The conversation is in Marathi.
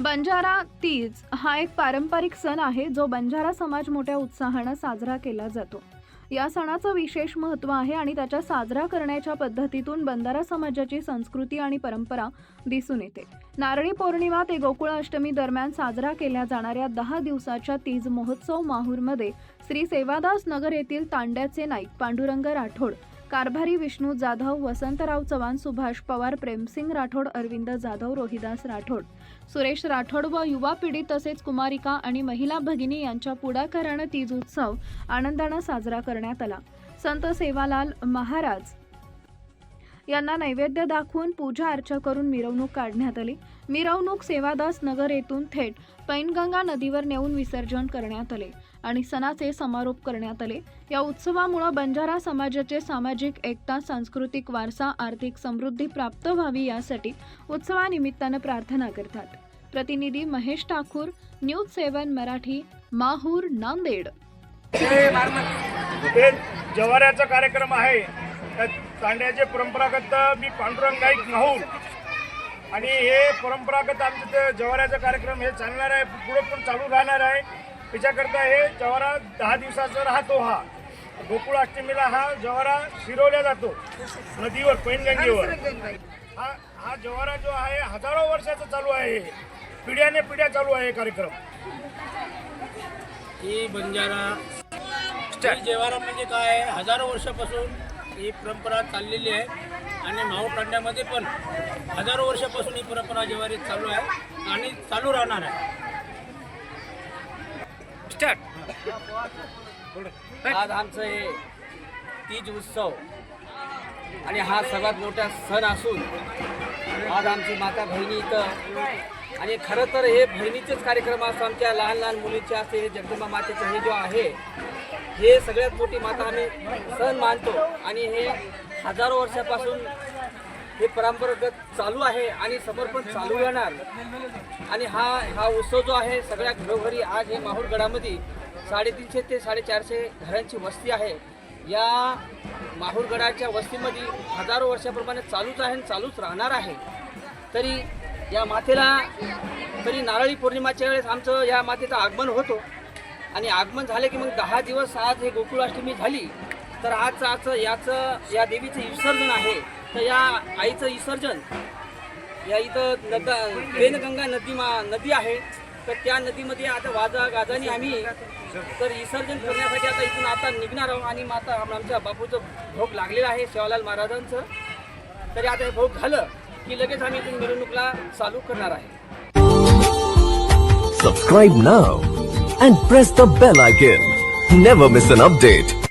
बंजारा तीज हा एक पारंपरिक सण आहे जो बंजारा समाज मोठ्या उत्साहानं साजरा केला जातो. या सणाचं विशेष महत्त्व आहे आणि त्याच्या साजरा करण्याच्या पद्धतीतून बंजारा समाजाची संस्कृती आणि परंपरा दिसून येते. नारळी पौर्णिमा ते गोकुळ अष्टमी दरम्यान साजरा केल्या जाणाऱ्या दहा दिवसाच्या तीज महोत्सव माहूरमध्ये श्री सेवादास नगर येथील तांड्याचे नाईक पांडुरंग राठोड कारभारी विष्णू जाधव वसंतराव चव्हाण सुभाष पवार प्रेमसिंग राठोड अरविंद जाधव रोहिदास राठोड. सुरेश राठोड व युवा पिढी तसेच कुमारिका आणि महिला भगिनी यांच्या पुढाकारानं तीज उत्सव आनंदानं साजरा करण्यात आला. संत सेवालाल महाराज यांना नैवेद्य दाखवून पूजा अर्चा करून मिरवणूक काढण्यात आली. मिरवणूक सेवादास नगर येथून थेट पैनगंगा नदीवर नेऊन विसर्जन करण्यात आले आणि सणाचे समारोप करण्यात आले. या उत्सवामुळे बंजारा समाजाचे सामाजिक एकता सांस्कृतिक वारसा आर्थिक समृद्धी प्राप्त व्हावी यासाठी उत्सवानिमित्तानं प्रार्थना करतात. प्रतिनिधी महेश ठाकूर न्यूज सेवन मराठी माहूर नांदेड. जवाऱ्याचा कार्यक्रम आहे. त्या तांड्याचे परंपरागत मी पांडुरंग गाईक नाहूर आणि हे परंपरागत आमचं ते जवाऱ्याचा कार्यक्रम हे चालणार आहे पुढे पण चालू राहणार आहे. त्याच्याकरता हे जवारा दहा दिवसाचा राहतो हा. गोकुळ अष्टमीला हा जवारा शिरवला जातो नदीवर पैनगंगेवर. हा हा जवारा जो आहे हजारो वर्षाचा चालू आहे पिढ्याने पिढ्या चालू आहे कार्यक्रम. ही बंजारा जवारा जेवारा म्हणजे काय? हजारो वर्षापासून ही परंपरा चाललेली आहे. आणि माहूर तांड्यामध्ये पण हजारो वर्षापासून ही परंपरा जेवारी चालू आहे आणि चालू राहणार आहे. आज आमचं हे तीज उत्सव आणि हा सर्वात मोठा सण असून आज आमची माता बहिणी इथं आणि खरं तर हे बहिणीचेच कार्यक्रम असतो आमच्या लहान लहान मुलीचे असते हे जगदंबा मातेचं हे जो आहे हे सगळ्यात मोठी माता आम्ही सण मानतो. आणि हे हजारो वर्षापासून हे परंपरागत चालू आहे आणि समर्पण चालू राहणार आणि हा हा उत्सव जो आहे सगळ्या घरोघरी आज हे माहूरगडामध्ये साडेतीनशे ते साडेचारशे घरांची वस्ती आहे. या माहूरगडाच्या वस्तीमध्ये हजारो वर्षाप्रमाणे चालूच आहे आणि चालूच राहणार आहे. तरी या मातेला तरी नारळी पौर्णिमाच्या वेळेस आमचं या मातेचं आगमन होतो. आणि आगमन झाले की मग दहा दिवस आज हे गोकुळाष्टमी झाली. तर आज आजचं याचं या देवीचं विसर्जन आहे. तर या आईचं विसर्जन या इथं नदा पेनगंगा नदी मा नदी आहे. तर त्या नदीमध्ये आता वाजा गाजाने आम्ही तर विसर्जन करण्यासाठी आता इथून आता निघणार आहोत. आणि माता आमच्या बापूचं भोग लागलेलं आहे शिवालाल महाराजांचं. तरी आता हे भोग झालं. की लगेच आम्ही इथून मिरवणुकीला चालू करणार आहे Subscribe now and press the bell icon. Never miss an update.